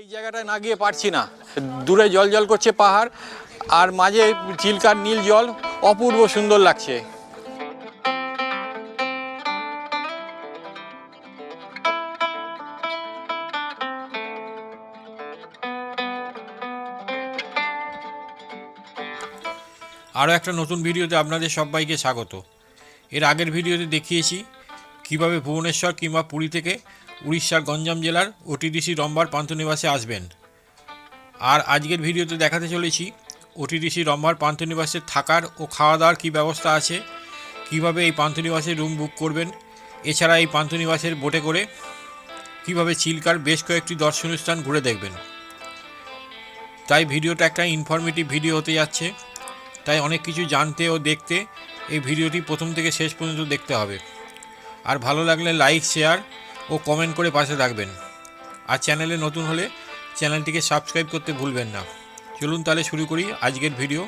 এই জায়গাটায় না গিয়ে পারছি না। দূরে জল জল করছে পাহাড়, আর মাঝে চিলকার নীল জল, অপূর্ব সুন্দর লাগছে। আরও একটা নতুন ভিডিওতে আপনাদের সবাইকে স্বাগত। এর আগের ভিডিওতে দেখিয়েছি কীভাবে ভুবনেশ্বর কিংবা পুরী থেকে উড়িষ্যার গঞ্জাম জেলার ওটিডিসি রম্বার পান্থনিবাসে আসবেন। আর আজকের ভিডিওতে দেখাতে চলেছি ওটিডিসি রম্বার পান্থনিবাসে থাকার ও খাওয়া দাওয়ার কী ব্যবস্থা আছে, কীভাবে এই পান্থনিবাসে রুম বুক করবেন, এছাড়া এই পান্থনিবাসের বোটে করে কীভাবে চিল্কার বেশ কয়েকটি দর্শনীয় স্থান ঘুরে দেখবেন। তাই ভিডিওটা একটা ইনফরমেটিভ ভিডিও হতে যাচ্ছে, তাই অনেক কিছু জানতে ও দেখতে এই ভিডিওটি প্রথম থেকে শেষ পর্যন্ত দেখতে হবে। আর ভালো লাগলে লাইক শেয়ার ও কমেন্ট করে পাশে রাখবেন আর চ্যানেলে নতুন হলে চ্যানেলটিকে সাবস্ক্রাইব করতে ভুলবেন না। চলুন তাহলে শুরু করি আজকের ভিডিও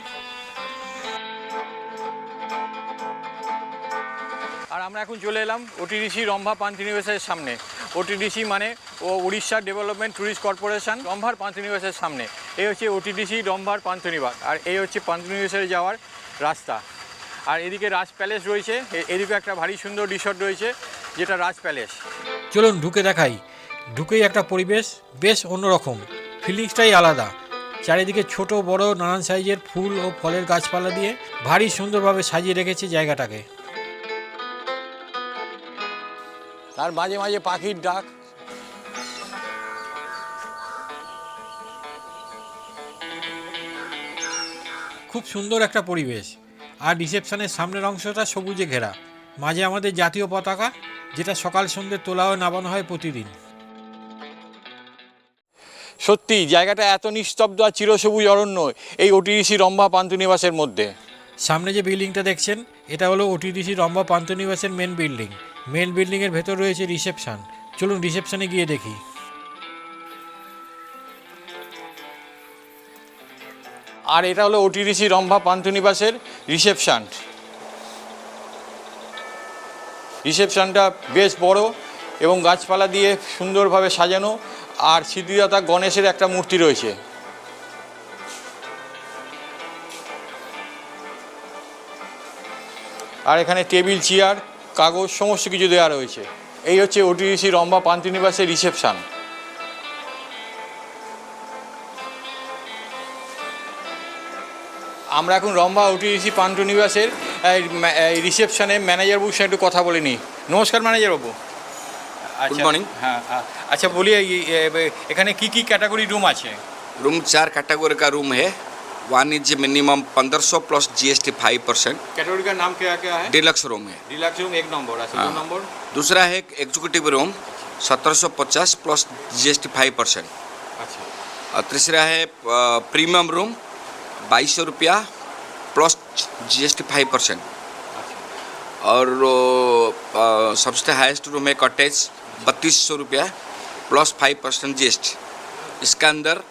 আর আমরা এখন চলে এলাম ওটিডিসি রম্ভা পান্তিনিবাসের সামনে। ওটিডিসি মানে O Orissa development tourist corporation রম্ভার পান্তিনিবাসের সামনে। এই হচ্ছে ওটিডিসি রম্ভার পান্তিনিবাস আর এই হচ্ছে পান্তিনিবাসের যাওয়ার রাস্তা। আর এদিকে রাজ প্যালেস রয়েছে। এদিকে একটা ভারী সুন্দর রিসর্ট রয়েছে, যেটা রাজ প্যালেস। চলুন ঢুকে দেখাই। ঢুকেই একটা পরিবেশ বেশ অন্যরকম ফিলিংসটাই আলাদা। চারিদিকে ছোট বড় নানান সাইজের ফুল ও ফলের গাছপালা দিয়ে ভারী সুন্দরভাবে সাজিয়ে রেখেছে জায়গাটাকে। তার মাঝে মাঝে পাখির ডাক। খুব সুন্দর একটা পরিবেশ। আর রিসেপশনের সামনের অংশটা সবুজে ঘেরা। মাঝে আমাদের জাতীয় পতাকা যেটা সকাল সন্ধ্যে তোলা ও নামানো হয় প্রতিদিন। সত্যি জায়গাটা এত নিস্তব্ধ আর চিরসবুজ অরণ্য এই ওটিডিসি রম্ভা পান্তুনিবাসের মধ্যে। সামনে যে বিল্ডিংটা দেখছেন এটা হলো O T D C Rambha পান্তুনিবাসের main building main বিল্ডিংয়ের ভেতর রয়েছে রিসেপশন চলুন রিসেপশনে গিয়ে দেখি। আর এটা হলো ওটিডিসি রম্ভা পান্তুনিবাসের রিসেপশন রিসেপশনটা বেশ বড় এবং গাছপালা দিয়ে সুন্দরভাবে সাজানো আর সিদ্ধিদাতা গণেশের একটা মূর্তি রয়েছে। আর এখানে টেবিল, চেয়ার, কাগজ, সমস্ত কিছু দেওয়া রয়েছে। এই হচ্ছে ওটিডিসি রম্বা পান্তিনিবাসের রিসেপশান। আমরা এখন রম্বা ওটিডিসি পান্তুনিবাসের রিসেপশনে ম্যানেজার বাবুর সঙ্গে একটু কথা বলে নিই নমস্কার ম্যানেজার বাবু আচ্ছা, morning. হ্যাঁ হ্যাঁ। আচ্ছা বলি এই- এই- এখানে কি কি ক্যাটাগরি রুম আছে रूम चार कैटेगरी का रूम है वाणिज्य मिनिमम पंद्रह सौ plus GST five percent category का नाम क्या क्या है डिलक्स रूम है रिलैक्स रूम एक नंबर अच्छा दो हाँ। नंबर दूसरा है एग्जीक्यूटिव रूम सत्रह सौ पचास प्लस जीएसटी फाइव परसेंट अच्छा और तीसरा है प्रीमियम रूम बाईस सौ रुपया प्लस जीएसटी फाइव परसेंट और सबसे हाईएस्ट रूम है कॉटेज बत्तीस सौ रुपया प्लस फाइव परसेंट जीएसटी इसका अंदर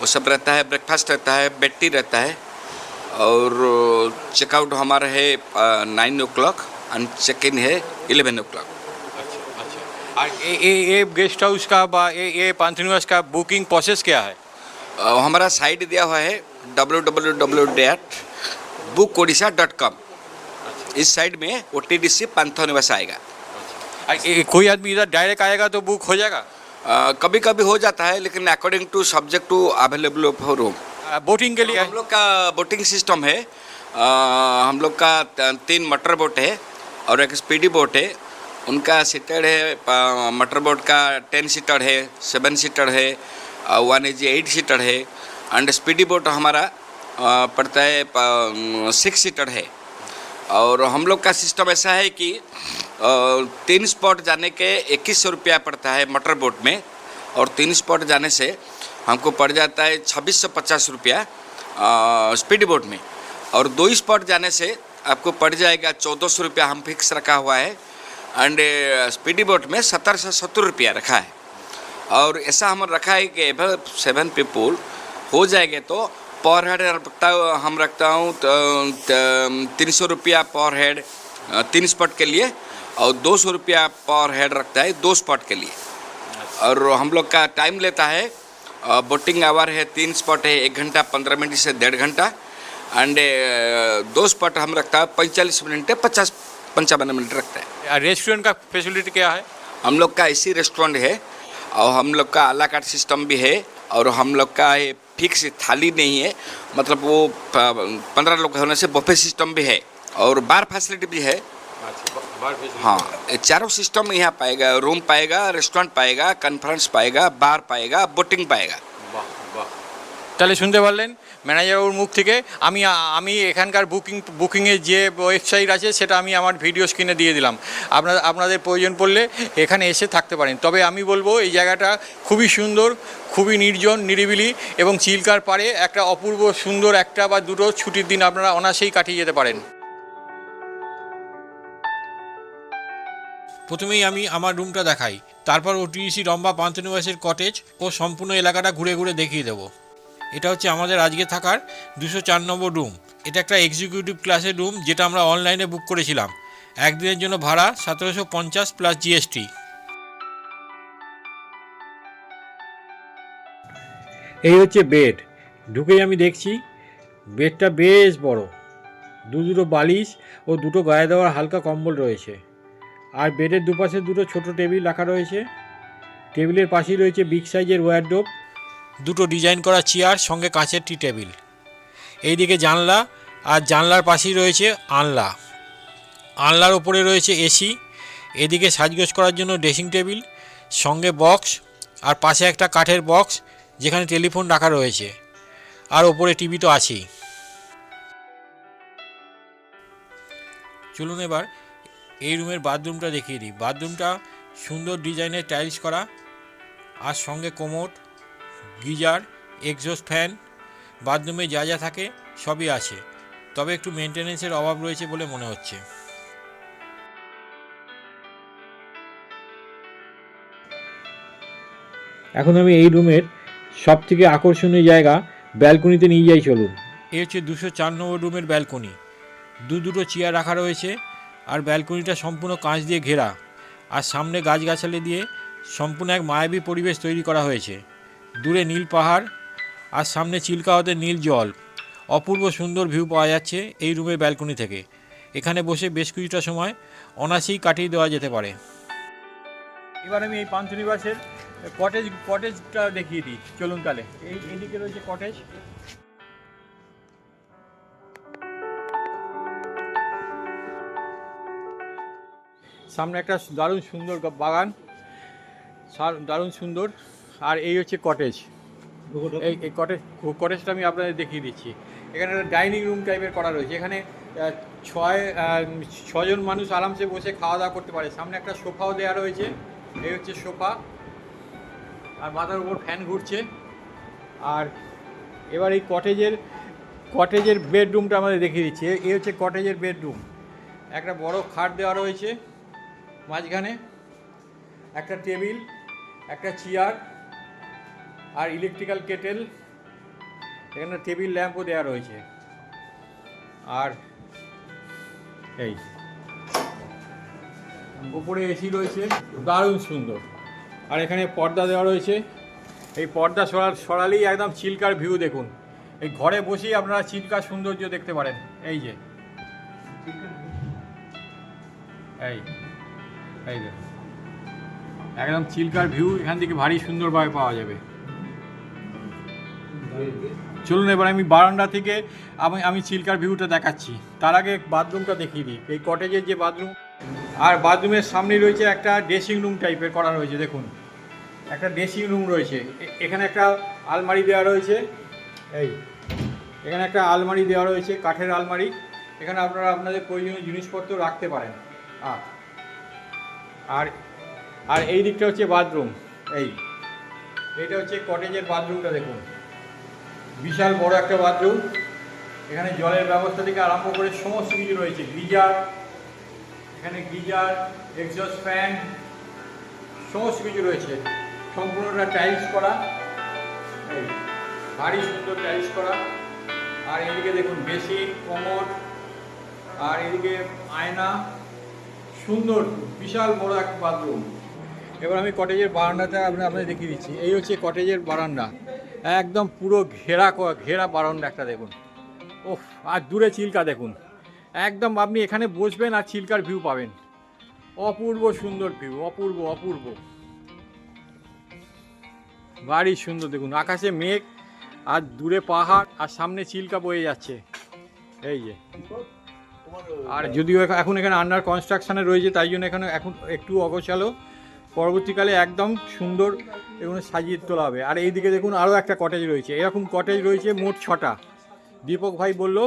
वो सब रहता है ब्रेकफास्ट रहता है बेड टी रहता है। और चेकआउट हमारा है nine o'clock and check in है इलेवन ओ क्लॉक ये गेस्ट हाउस का ये ये पांथनिवास का बुकिंग प्रोसेस क्या है? हमारा साइट दिया हुआ है W W W dot book Odisha dot com इस साइड में ओ टी डी सी पांथोनिवास आएगा। और ये कोई आदमी इधर डायरेक्ट आएगा तो बुक हो जाएगा? कभी कभी हो जाता है लेकिन according to subject to available of room boating के लिए हम लोग का बोटिंग सिस्टम है। अ, हम लोग का तीन मटर बोट है और एक स्पीडी बोट है। उनका सीटर है मटर बोट का टेन सीटर है सेवन सीटर है वन एज एट सीटर है। एंड स्पीडी बोट हमारा पड़ता है सिक्स सीटर है। और हम लोग का सिस्टम ऐसा है कि तीन स्पॉट जाने के इक्कीस सौ रुपया पड़ता है मटर बोट में। और तीन स्पॉट जाने से हमको पड़ जाता है छब्बीस सौ पचास रुपया स्पीड बोट में। और दो स्पॉट जाने से आपको पड़ जाएगा चौदह सौ रुपया हम फिक्स रखा हुआ है। एंड स्पीडी बोट में सत्तर से सत्तर रुपया रखा है। और ऐसा हम रखा है कि एवर सेवन पीपुल हो जाएँगे तो पर हेड रखता हम रखता हूँ तीन सौ रुपया पर हेड तीन स्पॉट के लिए और दो सौ रुपया पर हेड रखता है दो स्पॉट के लिए। और हम लोग का टाइम लेता है बोटिंग आवर है तीन स्पॉट है एक घंटा पंद्रह मिनट से डेढ़ घंटा एंड दो स्पॉट हम रखता है पैंतालीस मिनट पचास पंचावन मिनट रखता है। रेस्टोरेंट का फैसिलिटी क्या है? हम लोग का एसी रेस्टोरेंट है और हम लोग का अला कार्ड सिस्टम भी है और हम लोग का ये फिक्स थाली नहीं है। मतलब वो पंद्रह लोग होने से बफे सिस्टम भी है और बार फैसिलिटी भी है। हाँ चारों सिस्टम यहाँ पाएगा रूम पाएगा रेस्टोरेंट पाएगा कन्फ्रेंस पाएगा बार पाएगा बोटिंग पाएगा। चले सुनते वाले ম্যানেজারবাবুর মুখ থেকে আমি আমি এখানকার বুকিং বুকিংয়ের যে ওয়েবসাইট আছে সেটা আমি আমার ভিডিও স্ক্রিনে দিয়ে দিলাম। আপনারা, আপনাদের প্রয়োজন পড়লে এখানে এসে থাকতে পারেন। তবে আমি বলব, এই জায়গাটা খুবই সুন্দর, খুবই নির্জন, নিরিবিলি এবং চিল্কার পারে একটা অপূর্ব সুন্দর একটা বা দুটো ছুটির দিন আপনারা অনায়াসেই কাটিয়ে যেতে পারেন। প্রথমেই আমি আমার রুমটা দেখাই। তারপর ওটিসি রম্বা পান্তনিবাসের কটেজ ও সম্পূর্ণ এলাকাটা ঘুরে ঘুরে দেখিয়ে দেবো। এটা হচ্ছে আমাদের আজকে থাকার দুশো চার নম্বর রুম এটা একটা এক্সিকিউটিভ ক্লাসের রুম যেটা আমরা অনলাইনে বুক করেছিলাম। একদিনের জন্য ভাড়া সতেরোশো পঞ্চাশ প্লাস জিএসটি এই হচ্ছে বেড ঢুকেই আমি দেখছি বেডটা বেশ বড়। দু দুটো বালিশ ও দুটো গায়ে দেওয়ার হালকা কম্বল রয়েছে। আর বেডের দুপাশে দুটো ছোট টেবিল রাখা রয়েছে। টেবিলের পাশেই রয়েছে বিগ সাইজের ওয়ারডোব দুটো ডিজাইন করা চেয়ার, সঙ্গে কাঁচের টি টেবিল। এইদিকে জানলা, আর জানলার পাশেই রয়েছে আনলা। আনলার ওপরে রয়েছে এসি এদিকে সাজগোজ করার জন্য ড্রেসিং টেবিল, সঙ্গে বক্স, আর পাশে একটা কাঠের বক্স, যেখানে টেলিফোন রাখা রয়েছে। আর ওপরে টিভি তো আছেই। চলুন এবার এই রুমের বাথরুমটা দেখিয়ে দিই। বাথরুমটা সুন্দর ডিজাইনের টাইলস করা, আর সঙ্গে কোমোট গিজার এক্সস্ট ফ্যান বাথরুমে যা যা থাকে সবই আছে। তবে একটু মেনটেনেন্সের অভাব রয়েছে বলে মনে হচ্ছে। এখন আমি এই রুমের সব থেকে আকর্ষণীয় জায়গা ব্যালকনিতে নিয়ে যাই চলুন। এ হচ্ছে দুশো চার নম্বর রুমের ব্যালকনি। দু দুটো চেয়ার রাখা রয়েছে আর ব্যালকনিটা সম্পূর্ণ কাঁচ দিয়ে ঘেরা। আর সামনে গাছগাছালি দিয়ে সম্পূর্ণ এক মায়াবী পরিবেশ তৈরি করা হয়েছে। দূরে নীল পাহাড় আর সামনে চিল্কা হতে নীল জল। অপূর্ব সুন্দর ভিউ পাওয়া যাচ্ছে এই রুমের ব্যালকনি থেকে। এখানে বসে বেশ কিছুটা সময় অনাসেই কাটিয়ে দেওয়া যেতে পারে। এবার আমি এই পান্থনিবাসের কটেজ কটেজটা দেখিয়ে দিই। চলুন তাহলে, এই এদিকে রয়েছে কটেজ সামনে একটা দারুণ সুন্দর বাগান। দারুণ সুন্দর। আর এই হচ্ছে কটেজ এই এই কটেজ কটেজটা আমি আপনাদের দেখিয়ে দিচ্ছি। এখানে একটা ডাইনিং রুম টাইপের করা রয়েছে। এখানে ছয় ছজন মানুষ আরামসে বসে খাওয়া দাওয়া করতে পারে। সামনে একটা সোফাও দেওয়া রয়েছে। এই হচ্ছে সোফা। আর মাথার উপর ফ্যান ঘুরছে। আর এবার এই কটেজের কটেজের বেডরুমটা আমাদের দেখিয়ে দিচ্ছি। এই হচ্ছে কটেজের বেডরুম একটা বড় খাট দেওয়া রয়েছে। মাঝখানে একটা টেবিল একটা চেয়ার আর ইলেকট্রিক্যাল কেটেল এখানে টেবিল ল্যাম্পও দেওয়া রয়েছে। আর এই, উপরে এসি রয়েছে, দারুণ সুন্দর। আর এখানে পর্দা দেওয়া রয়েছে। এই পর্দা সরা সরালেই একদম চিল্কার ভিউ দেখুন। এই ঘরে বসেই আপনারা চিল্কার সৌন্দর্য দেখতে পারেন। এই যে, এই এই একদম চিল্কার ভিউ এখান থেকে ভারী সুন্দরভাবে পাওয়া যাবে। চলুন এবার আমি বারান্দা থেকে আমি আমি চিল্কার ভিউটা দেখাচ্ছি। তার আগে বাথরুমটা দেখিয়ে দিই। এই কটেজের যে বাথরুম, আর বাথরুমের সামনে রয়েছে একটা ড্রেসিং রুম টাইপের করা রয়েছে, দেখুন। একটা ড্রেসিং রুম রয়েছে। এখানে একটা আলমারি দেওয়া রয়েছে। এই, এখানে একটা আলমারি দেওয়া রয়েছে, কাঠের আলমারি। এখানে আপনারা আপনাদের প্রয়োজনীয় জিনিসপত্র রাখতে পারেন। আর আর এই দিকটা হচ্ছে বাথরুম। এই এটা হচ্ছে কটেজের বাথরুমটা, দেখুন। বিশাল বড় একটা বাথরুম। এখানে জলের ব্যবস্থা থেকে আরম্ভ করে সমস্ত কিছু রয়েছে। গিজার, এখানে গিজার এক্সস্ট ফ্যান সমস্ত কিছু রয়েছে। সম্পূর্ণটা টাইলস করা। ভারী সুন্দর টাইলস করা। আর এদিকে দেখুন, বেসিন কমোড আর এদিকে আয়না। সুন্দর, বিশাল বড় একটা বাথরুম। এবার আমি কটেজের বারান্দাটা আপনার আপনাদের দেখিয়ে দিচ্ছি। এই হচ্ছে কটেজের বারান্দা। একদম পুরো ঘেরা ঘেরা বারান্দা একটা দেখুন। ওফ, আর দূরে চিল্কা দেখুন। একদম আপনি এখানে বসবেন আর চিল্কার ভিউ পাবেন। অপূর্ব সুন্দর ভিউ অপূর্ব অপূর্ব। বাড়ি সুন্দর, দেখুন, আকাশে মেঘ আর দূরে পাহাড় আর সামনে চিল্কা বয়ে যাচ্ছে। এই যে। আর যদিও এখন এখানে আন্ডার কনস্ট্রাকশানে রয়েছে, তাই জন্য এখানে এখন একটু অগোছালো। পরবর্তীকালে একদম সুন্দর এগুলো সাজিয়ে তোলা হবে। আর এইদিকে দেখুন আরও একটা কটেজ রয়েছে। এরকম কটেজ রয়েছে মোট ছটা। দীপক ভাই বলল,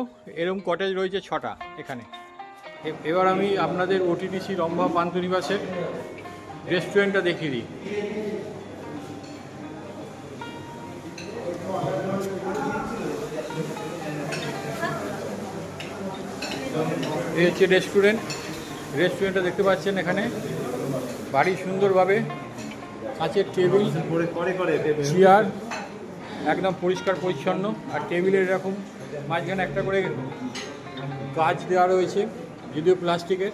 এরকম কটেজ রয়েছে ছটা এখানে। এবার আমি আপনাদের ওটিডিসি রম্ভা পান্থনিবাসের রেস্টুরেন্টটা দেখিয়ে দিই। এই হচ্ছে রেস্টুরেন্ট রেস্টুরেন্টটা দেখতে পাচ্ছেন এখানে। বাড়ি সুন্দরভাবে, কাঁচের টেবিল, চেয়ার, একদম পরিষ্কার পরিচ্ছন্ন, আর টেবিলের এরকম মাঝখানে একটা করে গাছ দেওয়া রয়েছে, যদিও প্লাস্টিকের।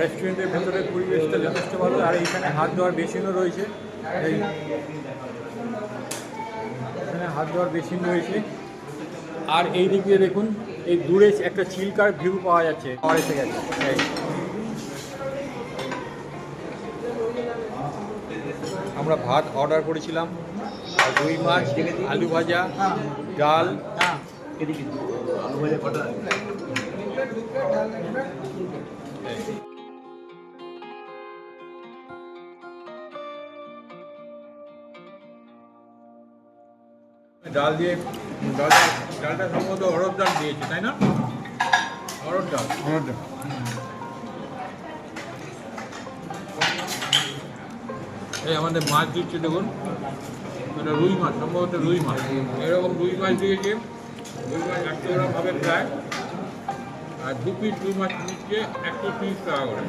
রেস্টুরেন্টের ভেতরে পরিবেশটা যথেষ্ট ভালো, আর এইখানে হাত ধোয়ার বেসিনও রয়েছে। এখানে হাত ধোয়ার বেসিন রয়েছে। আর এই দিক দিয়ে দেখুন এই দূরে একটা চিল্কার ভিউ পাওয়া যাচ্ছে। আমরা ভাত অর্ডার করেছিলাম। রুই মাছ, আলু ভাজা, ডাল। ডাল দিয়ে ডাল ডালটা সম্ভবত অরব ডাল দিয়েছে তাই না? অরব ডাল। অরব ডাল। এই আমাদের মাছ দিচ্ছে দেখুন। এটা রুই মাছ সম্ভবত রুই মাছ। এরকম রুই মাছ দিয়েছে। রুই মাছ একশো গ্রাম হবে প্রায়। আর দু পিস রুই মাছ নিচ্ছে একশো তিরিশ টাকা করে।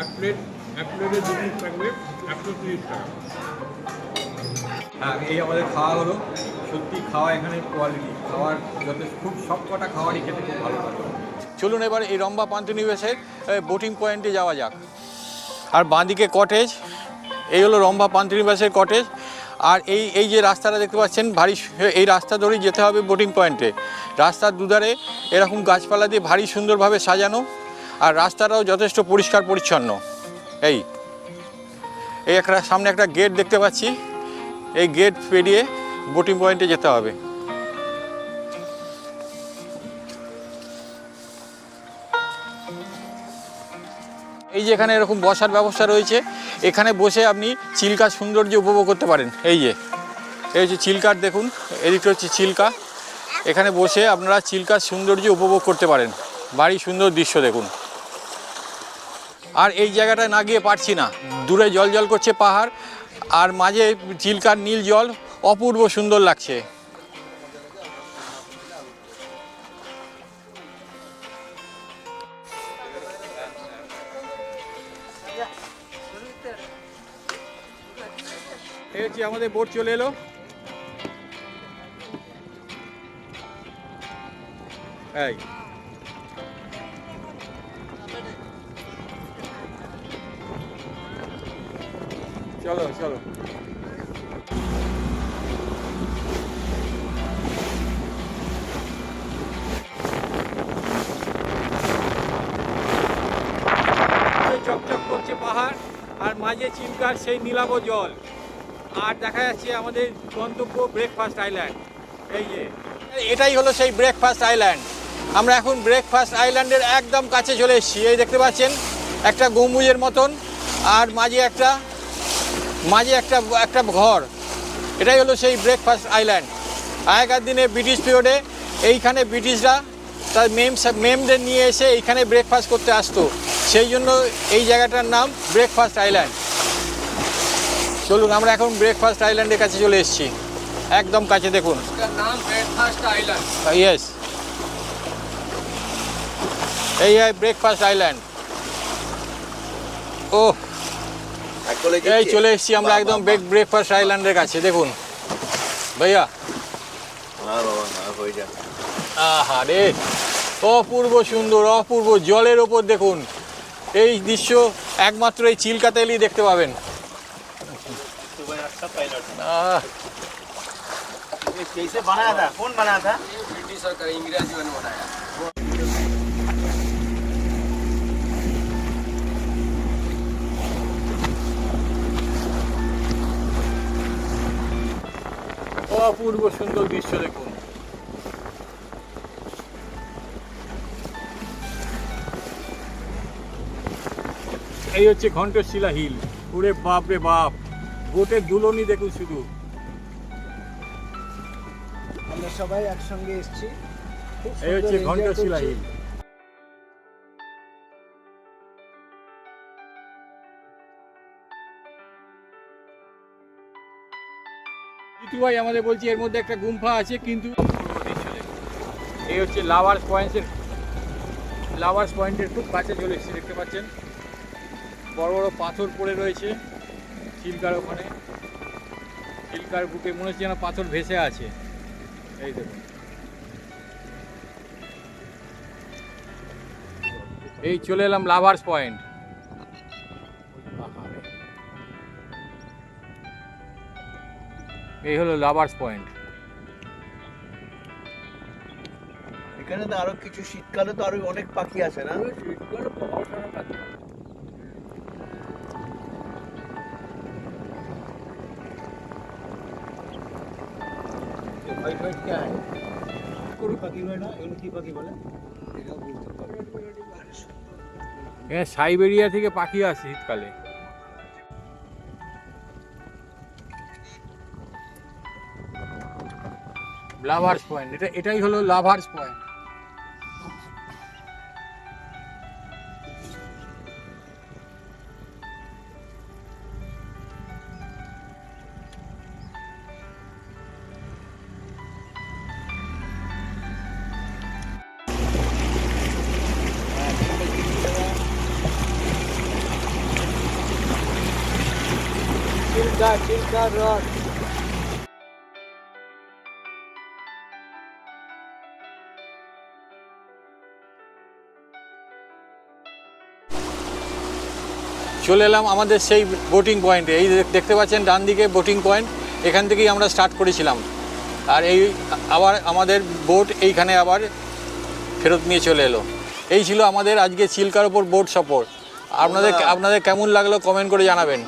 এক প্লেট এক প্লেটে দু পিস থাকবে একশো তিরিশ টাকা। হ্যাঁ এই আমাদের খাওয়া হলো। সত্যি খাওয়া এখানে কোয়ালিটি খাওয়ার যথেষ্ট খুব সব কটা খাওয়ারই খেতে খুব ভালো চলুন এবার এই রম্বা পান্থনিবাসের বোটিং পয়েন্টে যাওয়া যাক। আর বাঁদিকে কটেজ এই হলো রম্বা পান্থনিবাসের কটেজ আর এই এই যে রাস্তাটা দেখতে পাচ্ছেন, ভারী এই রাস্তা ধরেই যেতে হবে বোটিং পয়েন্টে রাস্তার দুধারে এরকম গাছপালা দিয়ে ভারী সুন্দরভাবে সাজানো। আর রাস্তাটাও যথেষ্ট পরিষ্কার পরিচ্ছন্ন। এই এই একটা, সামনে একটা গেট দেখতে পাচ্ছি। এই গেট পেরিয়ে বোটিং পয়েন্টে যেতে হবে। এই যে এখানে এরকম বসার ব্যবস্থা রয়েছে, এখানে বসে আপনি চিল্কার সৌন্দর্য উপভোগ করতে পারেন। এই যে, এই হচ্ছে চিল্কার দেখুন, এদিকটা হচ্ছে চিল্কা। এখানে বসে আপনারা চিল্কার সৌন্দর্য উপভোগ করতে পারেন। বাড়ি সুন্দর দৃশ্য দেখুন। আর এই জায়গাটায় না গিয়ে পারছি না। দূরে জল জল করছে পাহাড় আর মাঝে চিল্কার নীল জল অপূর্ব সুন্দর লাগছে। হচ্ছে আমাদের বোট চলে এলো। এই। চলো। চকচক করছে পাহাড়, আর মাঝে চিল্কার সেই নীলাভ জল। আর দেখা যাচ্ছে আমাদের গন্তব্য ব্রেকফাস্ট আইল্যান্ড এই যে, এটাই হলো সেই ব্রেকফাস্ট আইল্যান্ড আমরা এখন ব্রেকফাস্ট আইল্যান্ডের একদম কাছে চলে এসেছি। এই দেখতে পাচ্ছেন, একটা গম্বুজের মতন, আর মাঝে একটা মাঝে একটা একটা ঘর। এটাই হলো সেই ব্রেকফাস্ট আইল্যান্ড আগেকার দিনে ব্রিটিশ পিরিয়ডে এইখানে ব্রিটিশরা তার মেম মেমদের নিয়ে এসে এইখানে ব্রেকফাস্ট করতে আসতো। সেই জন্য এই জায়গাটার নাম ব্রেকফাস্ট আইল্যান্ড চলুন আমরা এখন ব্রেকফাস্ট আইল্যান্ডের কাছে চলে এসেছি। একদম কাছে দেখুন। ইয়েস এই হয় ব্রেকফাস্ট আইল্যান্ড ওহ এই চলে এসেছি আমরা একদম ব্রেকফাস্ট আইল্যান্ডের কাছে দেখুন ভাইয়া হ্যাঁ বাবা হ্যাঁ হয়ে যাবে আহা রে অপূর্ব সুন্দর অপূর্ব জলের ওপর দেখুন এই দৃশ্য একমাত্র এই চিল্কাতে এলেই দেখতে পাবেন আহ, ये कैसे बनाया था कौन बनाया था ये ब्रिटिश सरकार इंग्रजियों ने बनाया অপূর্ব সুন্দর দৃশ্য দেখুন। এই হচ্ছে ঘণ্টশিলা হিল। পুরে বাপ রে বাপ। বোটের দুলনি দেখুন শুধু। আমরা সবাই একসঙ্গে এসছি। এই হচ্ছে ঘণ্টশিলা হিল। ভাই আমাদের বলছি, এর মধ্যে একটা গুম্ফা আছে, কিন্তু এই হচ্ছে লাভার্স পয়েন্টের লাভার্স পয়েন্টের খুব কাছে চলে এসেছে, দেখতে পাচ্ছেন? বড় বড় পাথর পড়ে রয়েছে চিল্কার ওখানে। চিল্কার বুকে মনে হচ্ছে যেন পাথর ভেসে আছে। এই দেখুন। এই চলে এলাম লাভার্স পয়েন্ট এই হলো লাভার্স পয়েন্ট এখানে তো আরও কিছু শীতকালে তো আরও অনেক পাখি আছে না? শীতকালে সাইবেরিয়া থেকে পাখি আসে শীতকালে। লাভার্স পয়েন্ট এটা এটাই হলো lovers point Chilika Chilika road চলে এলাম আমাদের সেই বোটিং পয়েন্টে এই দেখতে পাচ্ছেন ডান দিকে বোটিং পয়েন্ট এখান থেকেই আমরা স্টার্ট করেছিলাম। আর এই আবার আমাদের বোট এইখানে আবার ফেরত নিয়ে চলে এলো। এই ছিল আমাদের আজকে চিল্কার ওপর বোট সফর আপনাদের আপনাদের কেমন লাগল কমেন্ট করে জানাবেন।